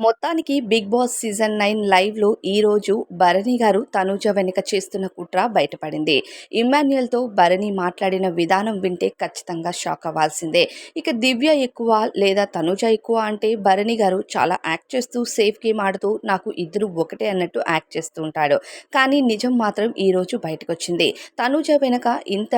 మొత్తానికి big boss season nine లైవ్లో ఈరోజు భరణి గారు తనూజ వెనుక చేస్తున్న కుట్ర బయటపడింది. ఇమ్మాన్యుయల్తో భరణి మాట్లాడిన విధానం వింటే ఖచ్చితంగా షాక్ అవ్వాల్సిందే. ఇక దివ్య ఎక్కువ లేదా తనూజ ఎక్కువ అంటే భరణి గారు చాలా యాక్ట్ చేస్తూ సేఫ్ గేమ్ ఆడుతూ నాకు ఇద్దరు ఒకటే అన్నట్టు యాక్ట్ చేస్తూ ఉంటాడు. కానీ నిజం మాత్రం ఈరోజు బయటకు వచ్చింది తనూజ వెనక ఇంత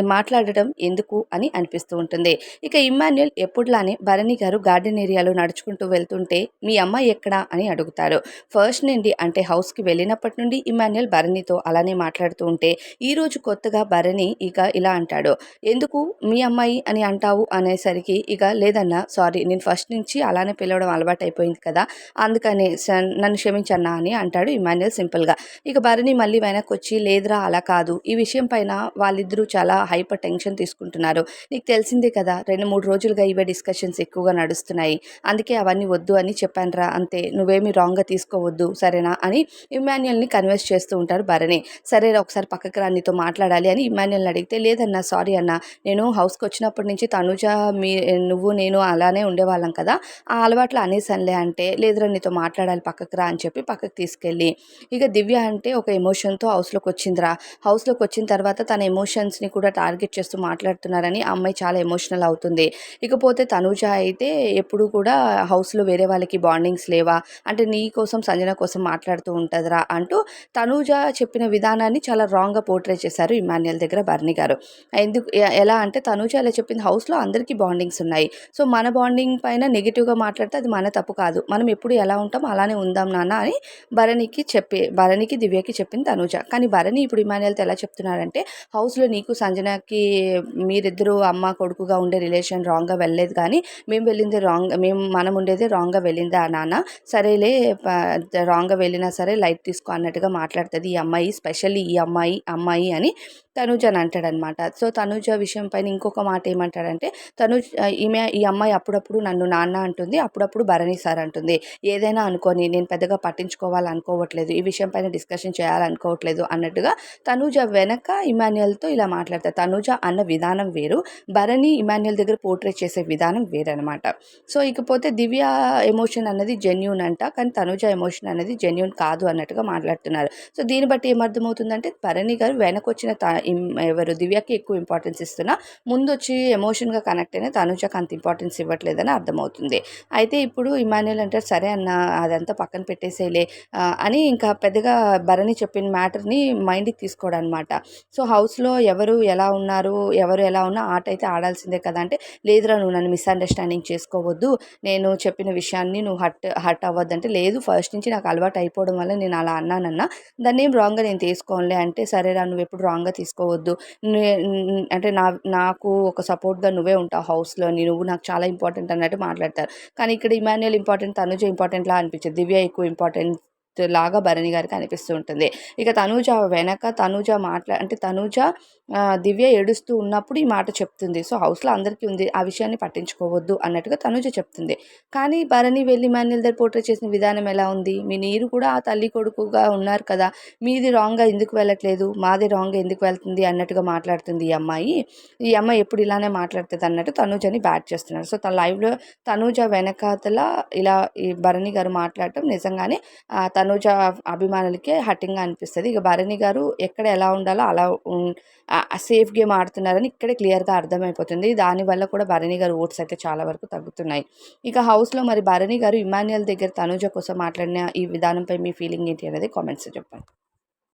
మాట్లాడటం ఎందుకు అని అనిపిస్తూ ఉంటుంది. ఇక ఇమ్మాన్యుయల్ ఎప్పుడులానే భరణి గారు గార్డెన్ ఏరియాలో నడుచుకుంటూ వెళ్తుంటే మీ అమ్మాయి ఎక్కడా? అని అడుగుతారు. ఫస్ట్ నుండి అంటే హౌస్కి వెళ్ళినప్పటి నుండి ఇమాన్యుయల్ భరణితో అలానే మాట్లాడుతూ ఉంటే ఈరోజు కొత్తగా భరణి ఇక ఇలా అంటాడు. ఎందుకు మీ అమ్మాయి అని అంటావు అనేసరికి ఇక లేదన్నా సారీ నేను ఫస్ట్ నుంచి అలానే పిలవడం అలవాటు అయిపోయింది కదా అందుకనే నన్ను క్షమించన్నా అని అంటాడు ఇమాన్యుయల్ సింపుల్గా. ఇక భరణి మళ్ళీ వెనక్కి వచ్చి లేదురా అలా కాదు. ఈ విషయం పైన వాళ్ళిద్దరూ చాలా హైపర్ టెన్షన్ తీసుకుంటున్నారు. నీకు తెలిసిందే కదా రెండు మూడు రోజులుగా ఇవే డిస్కషన్స్ ఎక్కువగా నడుస్తున్నాయి. అందుకే అవన్నీ వద్దు అని చెప్పానురా అంతే. నువ్వేమి రాంగ్గా తీసుకోవద్దు సరేనా అని ఇమాన్యుల్ని కన్విన్స్ చేస్తూ ఉంటారు భరణి. సరే ఒకసారి పక్కకి రా నీతో మాట్లాడాలి అని ఇమాన్యుల్ని అడిగితే లేదన్నా సారీ అన్న నేను హౌస్కి వచ్చినప్పటి నుంచి తనుజ మీ నువ్వు నేను అలానే ఉండేవాళ్ళం కదా ఆ అలవాట్లు అనేసనిలే అంటే లేదురా నీతో మాట్లాడాలి పక్కకు రా అని చెప్పి పక్కకు తీసుకెళ్ళి. ఇక దివ్య అంటే ఒక ఎమోషన్తో హౌస్లోకి వచ్చిందిరా. హౌస్లోకి వచ్చిన తర్వాత తన ఎమోషన్స్ని కూడా టార్గెట్ చేస్తూ మాట్లాడుతున్నారని అమ్మాయి చాలా ఎమోషనల్ అవుతుంది. ఇకపోతే తనుజ అయితే ఎప్పుడు కూడా హౌస్లో వేరే వాళ్ళకి బాండింగ్స్ లేవా? అంటే నీ కోసం సంజన కోసం మాట్లాడుతూ ఉంటుందిరా అంటూ తనూజ చెప్పిన విధానాన్ని చాలా రాంగ్గా పోర్ట్రే చేశారు ఇమాన్యుయల్ దగ్గర బర్ని గారు. ఎందుకు ఎలా అంటే తనూజ అలా చెప్పింది హౌస్లో అందరికీ బాండింగ్స్ ఉన్నాయి. సో మన బాండింగ్ పైన నెగిటివ్గా మాట్లాడితే అది మన తప్పు కాదు. మనం ఎప్పుడు ఎలా ఉంటాం అలానే ఉందాం నాన్న అని భరణికి చెప్పి భరణికి దివ్యకి చెప్పింది తనూజ. కానీ భరణి ఇప్పుడు ఇమాన్యుయల్తో ఎలా చెప్తున్నారంటే హౌస్లో నీకు సంజనకి మీరిద్దరూ అమ్మ కొడుకుగా ఉండే రిలేషన్ రాంగ్గా వెళ్ళలేదు కానీ మేము వెళ్ళింది రాంగ్ మేము మనం ఉండేది రాంగ్గా వెళ్ళింది ఆ నాన్న? సరేలే రాంగ్గా వెళ్ళినా సరే లైట్ తీసుకో అన్నట్టుగా మాట్లాడుతుంది ఈ అమ్మాయి స్పెషల్లీ ఈ అమ్మాయి అమ్మాయి అని తనుజ్ అని అంటాడనమాట. సో తనుజ విషయం పైన ఇంకొక మాట ఏమంటాడంటే తనుజ్ ఈమె ఈ అమ్మాయి అప్పుడప్పుడు నన్ను నాన్న అంటుంది అప్పుడప్పుడు భరణి సార్ అంటుంది. ఏదైనా అనుకోని నేను పెద్దగా పట్టించుకోవాలనుకోవట్లేదు ఈ విషయం పైన డిస్కషన్ చేయాలనుకోవట్లేదు అన్నట్టుగా తనుజ వెనక ఇమాన్యుయల్తో ఇలా మాట్లాడతారు. తనుజ అన్న విధానం వేరు భరణి ఇమాన్యుయల్ దగ్గర పోర్ట్రేట్ చేసే విధానం వేరనమాట. సో ఇకపోతే దివ్య ఎమోషన్ అన్నది జెన్యున్ అంట కానీ తనుజ ఎమోషన్ అనేది జెన్యున్ కాదు అన్నట్టుగా మాట్లాడుతున్నారు. సో దీన్ని బట్టి ఏమర్థమవుతుందంటే భరణి గారు వెనకొచ్చిన ఎవరు దివ్యకి ఎక్కువ ఇంపార్టెన్స్ ఇస్తున్నా ముందు వచ్చి ఎమోషన్గా కనెక్ట్ అయినా తనుజకి అంత ఇంపార్టెన్స్ ఇవ్వట్లేదని అర్థమవుతుంది. అయితే ఇప్పుడు ఇమాన్యుల్ అంటే సరే అన్న అదంతా పక్కన పెట్టేసేలే అని ఇంకా పెద్దగా భరణి చెప్పిన మ్యాటర్ని మైండ్కి తీసుకోవడం అనమాట సో హౌస్లో ఎవరు ఎలా ఉన్నారు ఎవరు ఎలా ఉన్నా ఆట అయితే ఆడాల్సిందే కదా అంటే లేదురా నువ్వు నన్ను మిస్అండర్స్టాండింగ్ చేసుకోవద్దు నేను చెప్పిన విషయాన్ని నువ్వు హట్ హట్ అవ్వద్దంటే లేదు ఫస్ట్ నుంచి నాకు అలవాటు అయిపోవడం వల్ల నేను అలా అన్నానన్నా దాన్ని ఏం రాంగ్గా నేను తీసుకోనులే అంటే సరేరా నువ్వు ఎప్పుడు రాంగ్గా తీసుకోవద్దు అంటే నా నాకు ఒక సపోర్ట్గా నువ్వే ఉంటావు హౌస్లో నువ్వు నాకు చాలా ఇంపార్టెంట్ అన్నట్టు మాట్లాడతారు. కానీ ఇక్కడ ఇమాన్యుయల్ ఇంపార్టెంట్ తనుజ ఇంపార్టెంట్లా అనిపించదు. దివ్య ఎక్కువ ఇంపార్టెంట్ లాగా భరణి గారికి అనిపిస్తూ ఉంటుంది. ఇక తనూజ వెనక తనూజ మాట్లా అంటే తనూజ దివ్య ఏడుస్తూ ఉన్నప్పుడు ఈ మాట చెప్తుంది. సో హౌస్లో అందరికీ ఉంది. ఆ విషయాన్ని పట్టించుకోవద్దు అన్నట్టుగా తనూజ చెప్తుంది. కానీ భరణి వెళ్ళి మాన్యుల్ దగ్గర పోర్ట్రేట్ చేసిన విధానం ఎలా ఉంది? మీ నీరు కూడా ఆ తల్లి కొడుకుగా ఉన్నారు కదా. మీది రాంగ్గా ఎందుకు వెళ్ళట్లేదు? మాది రాంగ్గా ఎందుకు వెళ్తుంది? అన్నట్టుగా మాట్లాడుతుంది ఈ అమ్మాయి. ఈ అమ్మాయి ఎప్పుడు ఇలానే మాట్లాడుతుంది అన్నట్టు తనూజని బ్యాట్ చేస్తున్నారు. సో తన లైవ్లో తనూజ వెనకాతల ఇలా ఈ భరణి గారు మాట్లాడటం నిజంగానే తనూజ అభిమానులకే హట్టింగ్గా అనిపిస్తుంది. ఇక భరణి గారు ఎక్కడ ఎలా ఉండాలో అలా సేఫ్ గేమ్ ఆడుతున్నారని ఇక్కడే క్లియర్గా అర్థమైపోతుంది. దానివల్ల కూడా భరణి గారు ఓట్స్ అయితే చాలా వరకు తగ్గుతున్నాయి. ఇక హౌస్లో మరి భరణి గారు ఇమాన్యుయల్ దగ్గర తనూజ కోసం మాట్లాడిన ఈ విధానంపై మీ ఫీలింగ్ ఏంటి అనేది కామెంట్స్ చెప్పండి.